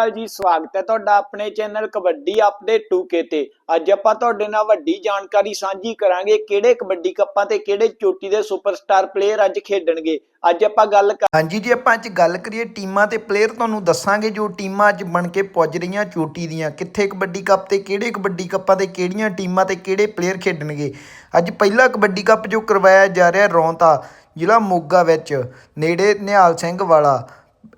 ਹਾਲ ਜੀ, ਸਵਾਗਤ ਹੈ ਤੁਹਾਡਾ ਆਪਣੇ ਚੈਨਲ ਕਬੱਡੀ ਅਪਡੇਟ 2K ਤੇ। ਅੱਜ ਆਪਾਂ ਤੁਹਾਡੇ ਨਾਲ ਵੱਡੀ ਜਾਣਕਾਰੀ ਸਾਂਝੀ ਕਰਾਂਗੇ ਕਿਹੜੇ ਕਬੱਡੀ ਕੱਪਾਂ ਤੇ ਕਿਹੜੇ ਚੋਟੀ ਦੇ ਸੁਪਰਸਟਾਰ ਪਲੇਅਰ ਅੱਜ ਖੇਡਣਗੇ। ਅੱਜ ਆਪਾਂ ਗੱਲ ਹਾਂਜੀ, ਜੇ ਆਪਾਂ ਅੱਜ ਗੱਲ ਕਰੀਏ ਟੀਮਾਂ ਤੇ ਪਲੇਅਰ ਤੁਹਾਨੂੰ ਦੱਸਾਂਗੇ ਜੋ ਟੀਮਾਂ ਅੱਜ ਬਣ ਕੇ ਪੁੱਜ ਰਹੀਆਂ ਚੋਟੀ ਦੀਆਂ, ਕਿੱਥੇ ਕਬੱਡੀ ਕੱਪ ਤੇ ਕਿਹੜੇ ਕਬੱਡੀ ਕੱਪਾਂ ਤੇ ਕਿਹੜੀਆਂ ਟੀਮਾਂ ਤੇ ਕਿਹੜੇ ਪਲੇਅਰ ਖੇਡਣਗੇ। ਅੱਜ ਪਹਿਲਾ ਕਬੱਡੀ ਕੱਪ ਜੋ ਕਰਵਾਇਆ ਜਾ ਰਿਹਾ ਰੌਂਤਾ, ਜ਼ਿਲ੍ਹਾ ਮੋਗਾ ਵਿੱਚ, ਨੇੜੇ ਨਿਹਾਲ ਸਿੰਘ ਵਾਲਾ।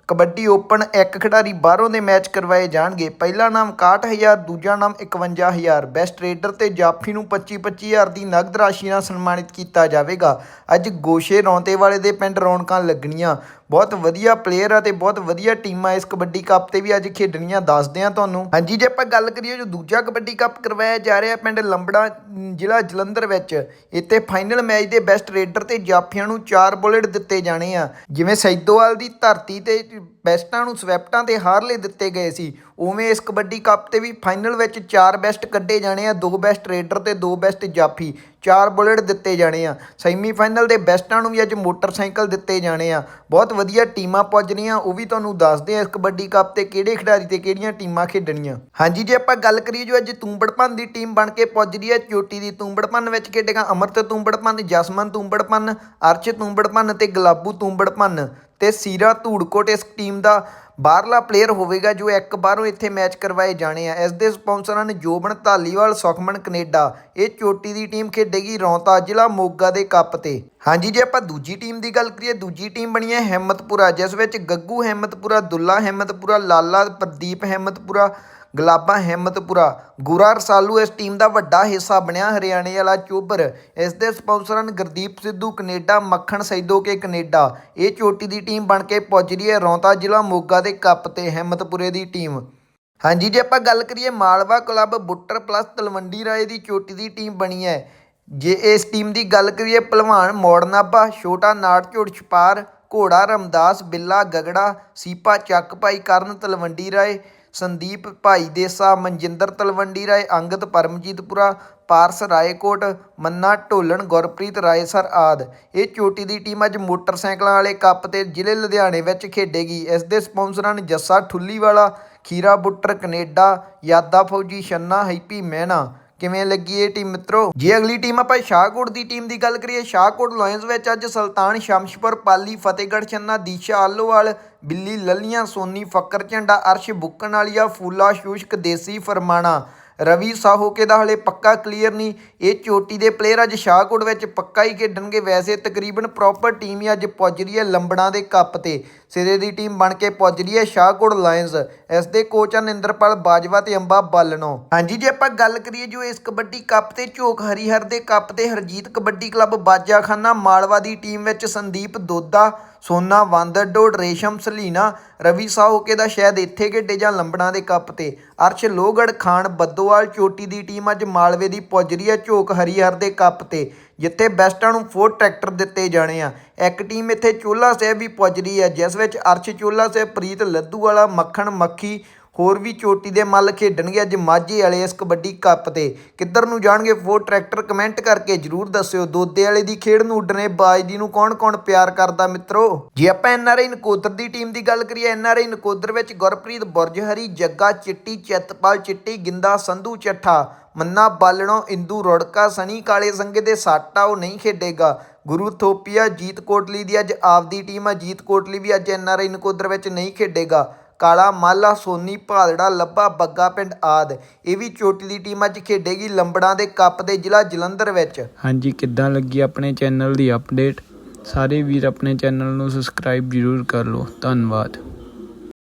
ਕਬੱਡੀ ਓਪਨ ਇੱਕ ਖਿਡਾਰੀ ਬਾਹਰੋਂ ਦੇ ਮੈਚ ਕਰਵਾਏ ਜਾਣਗੇ। ਪਹਿਲਾ ਨਾਮ 61000 ਦੂਜਾ ਨਾਮ 51000 ਬੈਸਟ ਰੇਡਰ ਤੇ ਜਾਫੀ ਨੂੰ 25 25000 ਦੀ ਨਗਦ ਰਾਸ਼ੀ ਨਾਲ ਸਨਮਾਨਿਤ ਕੀਤਾ ਜਾਵੇਗਾ। ਅੱਜ ਗੋਸ਼ੇ ਰੌਂਤੇ ਵਾਲੇ ਦੇ ਪਿੰਡ ਰੌਣਕਾਂ ਲੱਗਣੀਆਂ। ਬਹੁਤ ਵਧੀਆ ਪਲੇਅਰ ਆ ਤੇ ਬਹੁਤ ਵਧੀਆ ਟੀਮਾਂ ਇਸ ਕਬੱਡੀ ਕੱਪ ਤੇ ਵੀ ਅੱਜ ਖੇਡਣੀਆਂ। ਦੱਸਦੇ ਆ ਤੁਹਾਨੂੰ। ਹਾਂਜੀ, ਜੇ ਆਪਾਂ ਗੱਲ ਕਰੀਏ ਜੋ ਦੂਜਾ ਕਬੱਡੀ ਕੱਪ ਕਰਵਾਇਆ ਜਾ ਰਿਹਾ ਪਿੰਡ ਲੰਬੜਾ ਜ਼ਿਲ੍ਹਾ ਜਲੰਧਰ ਵਿੱਚ, ਇੱਥੇ ਫਾਈਨਲ ਮੈਚ ਦੇ ਬੈਸਟ ਰੇਡਰ ਤੇ ਜਾਫੀਆਂ ਨੂੰ ਚਾਰ ਬੁਲੇਟ ਦਿੱਤੇ ਜਾਣੇ ਆ। ਜਿਵੇਂ ਸੈਦੋਵਾਲ ਦੀ ਧਰਤੀ ਤੇ ਬੈਸਟਾਂ ਨੂੰ ਸਵੈਪਟਾਂ ਤੇ ਹਾਰਲੇ ਦਿੱਤੇ ਗਏ ਸੀ। ਉਵੇਂ ਇਸ ਕਬੱਡੀ ਕੱਪ ਤੇ ਵੀ ਫਾਈਨਲ ਵਿੱਚ ਚਾਰ ਬੈਸਟ ਕੱਢੇ ਜਾਣੇ ਆ, ਦੋ ਬੈਸਟ ਰੇਡਰ ਤੇ ਦੋ ਬੈਸਟ ਜਾਫੀ, ਚਾਰ ਬੁਲੇਟ ਦਿੱਤੇ ਜਾਣੇ ਆ। ਸੈਮੀ ਫਾਈਨਲ ਦੇ ਬੈਸਟਾਂ ਨੂੰ ਵੀ ਅੱਜ ਮੋਟਰਸਾਈਕਲ ਦਿੱਤੇ ਜਾਣੇ ਆ। ਬਹੁਤ ਵਧੀਆ ਟੀਮਾਂ ਪੁੱਜ ਰਹੀਆਂ, ਉਹ ਵੀ ਤੁਹਾਨੂੰ ਦੱਸਦੇ ਆ ਇਸ ਕਬੱਡੀ ਕੱਪ ਤੇ ਕਿਹੜੇ ਖਿਡਾਰੀ ਤੇ ਕਿਹੜੀਆਂ ਟੀਮਾਂ ਖੇਡਣੀਆਂ। ਹਾਂਜੀ, ਜੇ ਆਪਾਂ ਗੱਲ ਕਰੀਏ ਜੋ ਅੱਜ ਤੂੰਬੜਪਨ ਦੀ ਟੀਮ ਬਣ ਕੇ ਪੁੱਜ ਰਹੀ ਹੈ, ਚੋਟੀ ਦੀ ਤੂੰਬੜਪਨ ਵਿੱਚ ਖੇਡੇਗਾ ਅਮਰਤ ਤੂੰਬੜਪਨ, ਜਸਮਨ ਤੂੰਬੜਪਨ ਅਰਚ ਤੂੰਬੜਪਨ ਤੇ ਗਲਾਬੂ ਤੂੰਬੜਪਨ। ਤੇ ਸੀਰਾ ਧੂੜਕੋਟ ਇਸ ਟੀਮ ਦਾ ਬਾਹਰਲਾ ਪਲੇਅਰ ਹੋਵੇਗਾ ਜੋ ਇੱਕ ਬਾਹਰੋਂ ਇੱਥੇ ਮੈਚ ਕਰਵਾਏ ਜਾਣੇ ਆ। ਇਸ ਦੇ ਸਪਾਂਸਰ ਹਨ ਜੋਬਨ ਧਾਲੀਵਾਲ, ਸੁਖਮਨ ਕੈਨੇਡਾ। ਇਹ ਚੋਟੀ ਦੀ ਟੀਮ ਖੇਡੇਗੀ ਰੌਂਤਾ ਜ਼ਿਲ੍ਹਾ ਮੋਗਾ ਦੇ ਕੱਪ ਤੇ। ਹਾਂਜੀ, ਜੇ ਆਪਾਂ ਦੂਜੀ ਟੀਮ ਦੀ ਗੱਲ ਕਰੀਏ, ਦੂਜੀ ਟੀਮ ਬਣੀ ਹੈ ਹਿੰਮਤਪੁਰਾ, ਜਿਸ ਵਿੱਚ ਗੱਗੂ ਹਿੰਮਤਪੁਰਾ, ਦੁੱਲਾ ਹਿੰਮਤਪੁਰਾ, ਲਾਲਾ ਪ੍ਰਦੀਪ ਹਿੰਮਤਪੁਰਾ ਗਲਾਬਾ ਹਿੰਮਤਪੁਰਾ। ਗੁਰਾ ਰਸਾਲੂ ਇਸ ਟੀਮ ਦਾ ਵੱਡਾ ਹਿੱਸਾ ਬਣਿਆ ਹਰਿਆਣੇ ਵਾਲਾ ਚੋਬਰ। ਇਸ ਦੇ ਸਪਾਂਸਰ ਹਨ ਗੁਰਦੀਪ ਸਿੱਧੂ, ਕੈਨੇਡਾ, ਮੱਖਣ ਸੈਦੋ ਕੇ ਕੈਨੇਡਾ। ਇਹ ਚੋਟੀ ਦੀ ਟੀਮ ਬਣ ਕੇ ਪਹੁੰਚ ਰਹੀ ਹੈ ਰੌਂਤਾ ਜ਼ਿਲ੍ਹਾ ਮੋਗਾ ਦੇ ਕੱਪ ਤੇ ਹਿੰਮਤਪੁਰੇ ਦੀ ਟੀਮ। ਹਾਂਜੀ, ਜੇ ਆਪਾਂ ਗੱਲ ਕਰੀਏ ਮਾਲਵਾ ਕਲੱਬ ਬੁੱਟਰ ਪਲੱਸ ਤਲਵੰਡੀ ਰਾਏ ਦੀ ਚੋਟੀ ਦੀ ਟੀਮ ਬਣੀ ਹੈ। ਜੇ ਇਸ ਟੀਮ ਦੀ ਗੱਲ ਕਰੀਏ ਪਹਿਲਵਾਨ ਮੋੜਨਾਪਾ ਛੋਟਾ ਨਾਟ ਝੋੜ ਛਪਾਰ, ਘੋੜਾ ਰਮਦਾਸ, ਬਿੱਲਾ ਗਗੜਾ, ਸੀਪਾ ਚੱਕ ਭਾਈ ਕਰਨ, ਤਲਵੰਡੀ ਰਾਏ। ਸੰਦੀਪ ਭਾਈ ਦੇਸਾ, ਮਨਜਿੰਦਰ ਤਲਵੰਡੀ ਰਾਏ, ਅੰਗਦ ਪਰਮਜੀਤਪੁਰਾ ਪਾਰਸ ਰਾਏਕੋਟ, ਮੰਨਾ ਢੋਲਣ, ਗੁਰਪ੍ਰੀਤ ਰਾਏਸਰ ਆਦ। ਇਹ ਚੋਟੀ ਦੀ ਟੀਮ ਅੱਜ ਮੋਟਰਸਾਈਕਲਾਂ ਵਾਲੇ ਕੱਪ ਤੇ ਜ਼ਿਲ੍ਹੇ ਲੁਧਿਆਣੇ ਵਿੱਚ ਖੇਡੇਗੀ। ਇਸ ਦੇ ਸਪਾਂਸਰ ਹਨ ਜੱਸਾ ਠੁੱਲੀਵਾਲਾ, ਖੀਰਾ ਬੁੱਟਰ, ਕੈਨੇਡਾ, ਯਾਦਾ ਫੌਜੀ ਛੰਨਾ ਹੈਪੀ ਮਹਿਣਾ ਕਿਵੇਂ ਲੱਗੀ ਇਹ ਟੀਮ ਮਿੱਤਰੋ? ਜੇ ਅਗਲੀ ਟੀਮ ਆਪਾਂ ਸ਼ਾਹਕੋਟ ਦੀ ਟੀਮ ਦੀ ਗੱਲ ਕਰੀਏ, ਸ਼ਾਹਕੋਟ ਲਾਇਨਸ ਵਿੱਚ ਅੱਜ ਸੁਲਤਾਨ ਸ਼ਮਸ਼ਪੁਰ, ਪਾਲੀ, ਫਤਿਹਗੜ੍ਹ, ਛੰਨਾ, ਦੀਸ਼ਾ, ਆਲੋਵਾਲ, ਬਿੱਲੀ, ਲੱਲੀਆਂ, ਸੋਨੀ, ਫੱਕਰ ਝੰਡਾ, ਅਰਸ਼ ਬੁੱਕਣ ਵਾਲੀਆ ਫੂਲਾ, ਸ਼ੂਸ਼ਕ, ਦੇਸੀ, ਫਰਮਾਣਾ। ਰਵੀ ਸਾਹੋਕੇ ਦਾ ਹਲੇ ਪੱਕਾ ਕਲੀਅਰ ਨਹੀਂ। ਇਹ ਚੋਟੀ ਦੇ ਪਲੇਅਰ ਅੱਜ ਸ਼ਾਹਕੋਟ ਵਿੱਚ ਪੱਕਾ ਹੀ ਖੇਡਣਗੇ। ਵੈਸੇ ਤਕਰੀਬਨ ਪ੍ਰੋਪਰ ਟੀਮ ਹੀ ਅੱਜ ਪੁੱਜ ਰਹੀ ਹੈ ਲੰਬੜਾਂ ਦੇ ਕੱਪ ਤੇ। ਸਿਰੇ ਦੀ ਟੀਮ ਬਣ ਕੇ ਪੁੱਜ ਰਹੀ ਹੈ ਸ਼ਾਹਕੋਟ ਲਾਇਨਸ ਇਸ ਦੇ ਕੋਚ ਹਨ ਇੰਦਰਪਾਲ ਬਾਜਵਾ ਤੇ ਅੰਬਾ ਬਾਲਣੋ। ਹਾਂਜੀ, ਜੇ ਆਪਾਂ ਗੱਲ ਕਰੀਏ ਜੋ ਇਸ ਕਬੱਡੀ ਕੱਪ ਤੇ ਝੋਕ ਹਰੀਹਰ ਦੇ ਕੱਪ ਤੇ ਹਰਜੀਤ ਕਬੱਡੀ ਕਲੱਬ ਬਾਜਾਖਾਨਾ ਮਾਲਵਾ ਦੀ ਟੀਮ ਵਿੱਚ ਸੰਦੀਪ ਦੋਦਾ, ਸੋਨਾ ਵਾਂਦਰਡੋਡ ਰੇਸ਼ਮ, ਸਲੀਨਾ, ਰਵੀ ਸਾਹੋਕੇ ਦਾ ਸ਼ਾਇਦ ਇੱਥੇ ਖੇਡੇ ਜਾਂ ਲੰਬਣਾ ਦੇ ਕੱਪ ਤੇ। ਅਰਸ਼ ਲੋਹਗੜ ਖਾਨ ਬੱਦੋਵਾਲ, ਚੋਟੀ ਦੀ ਟੀਮ ਅੱਜ ਮਾਲਵੇ ਦੀ ਪੁੱਜ ਰਹੀ ਹੈ ਝੋਕ ਹਰੀਹਰ ਦੇ ਕੱਪ ਤੇ। ਜਿੱਥੇ ਬੈਸਟਾਂ ਨੂੰ ਫੋਰ ਟਰੈਕਟਰ ਦਿੱਤੇ ਜਾਣੇ ਆ। ਇੱਕ ਟੀਮ ਇੱਥੇ ਚੋਲਾ ਸਾਹਿਬ ਵੀ ਪੁੱਜ ਰਹੀ ਹੈ ਜਿਸ ਵਿੱਚ ਅਰਸ਼ ਚੋਲਾ ਸਾਹਿਬ, ਪ੍ਰੀਤ ਲੱਦੂ ਵਾਲਾ, ਮੱਖਣ ਮੱਖੀ, ਹੋਰ ਵੀ ਚੋਟੀ ਦੇ ਮੱਲ ਖੇਡਣਗੇ ਅੱਜ ਮਾਝੇ ਵਾਲੇ ਇਸ ਕਬੱਡੀ ਕੱਪ ਤੇ। ਕਿੱਧਰ ਨੂੰ ਜਾਣਗੇ ਫੋਰ ਟਰੈਕਟਰ, ਕਮੈਂਟ ਕਰਕੇ ਜਰੂਰ ਦੱਸਿਓ। ਦੋਦੇ ਵਾਲੇ ਦੀ ਖੇਡ ਨੂੰ ਉੱਡਣੇ, ਬਾਜਦੀ ਨੂੰ ਕੌਣ-ਕੌਣ ਪਿਆਰ ਕਰਦਾ ਮਿੱਤਰੋ? ਜੇ ਆਪਾਂ ਐਨਆਰਆਈ ਨਕੋਦਰ ਦੀ ਟੀਮ ਦੀ ਗੱਲ ਕਰੀਏ ਐਨਆਰਆਈ ਨਕੋਦਰ ਵਿੱਚ ਗੁਰਪ੍ਰੀਤ ਬੁਰਜਹਰੀ, ਜੱਗਾ ਚਿੱਟੀ, ਚਿੱਤਪਾਲ ਚਿੱਟੀ, ਗਿੰਦਾ ਸੰਧੂ ਚੱਠਾ ਮੰਨਾ ਬਾਲਣੋ ਇੰਦੂ ਰੋੜਕਾ ਸਣੀ ਕਾਲੇ ਸੰਗੇ ਦੇ ਸਾਟਾ ਉਹ ਨਹੀਂ ਖੇਡੇਗਾ। ਗੁਰੂ ਥੋਪੀਆ ਜੀਤ ਕੋਟਲੀ ਦੀ ਅੱਜ ਆਪਦੀ ਟੀਮ ਆ। ਜੀਤ ਕੋਟਲੀ ਵੀ ਅੱਜ ਐਨਆਰਆਈ ਨਕੋਦਰ ਵਿੱਚ ਨਹੀਂ ਖੇਡੇਗਾ। ਕਾਲਾ ਮਾਲਾ, ਸੋਨੀ ਭਾਲੜਾ, ਲੱਭਾ ਬੱਗਾ ਪਿੰਡ ਆਦ। ਇਹ ਵੀ ਚੋਟੀ ਦੀ ਟੀਮ ਅੱਜ ਖੇਡੇਗੀ ਲੰਬੜਾਂ ਦੇ ਕੱਪ ਦੇ ਜ਼ਿਲ੍ਹਾ ਜਲੰਧਰ ਵਿੱਚ। ਹਾਂਜੀ, ਕਿੱਦਾਂ ਲੱਗੀ ਆਪਣੇ ਚੈਨਲ ਦੀ ਅਪਡੇਟ ਸਾਰੇ ਵੀਰ ਆਪਣੇ ਚੈਨਲ ਨੂੰ ਸਬਸਕ੍ਰਾਈਬ ਜ਼ਰੂਰ ਕਰ ਲਓ। ਧੰਨਵਾਦ।